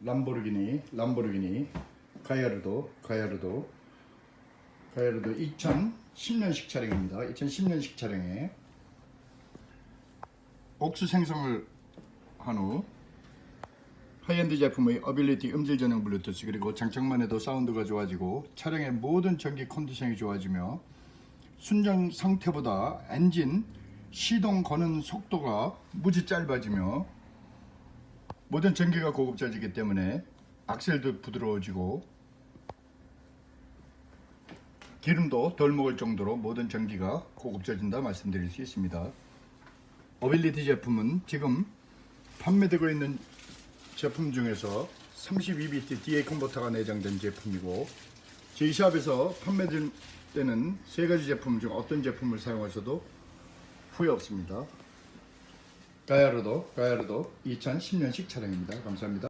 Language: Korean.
람보르기니, 람보르기니, 가야르도, 가야르도, 가야르도 2010년식 차량입니다. 2010년식 차량에 옥수 생성을 한 후 하이엔드 제품의 어빌리티 음질 전용 블루투스 그리고 장착만 해도 사운드가 좋아지고 차량의 모든 전기 컨디션이 좋아지며 순정 상태보다 엔진 시동 거는 속도가 무지 짧아지며 모든 전기가 고급져지기 때문에 악셀도 부드러워지고 기름도 덜 먹을 정도로 모든 전기가 고급져진다 말씀드릴 수 있습니다. 어빌리티 제품은 지금 판매되고 있는 제품 중에서 32비트 DA 컨버터가 내장된 제품이고 저희 샵에서 판매되는 세 가지 제품 중 어떤 제품을 사용하셔도 후회 없습니다. 가야르도 가야르도 2010년식 차량입니다. 감사합니다.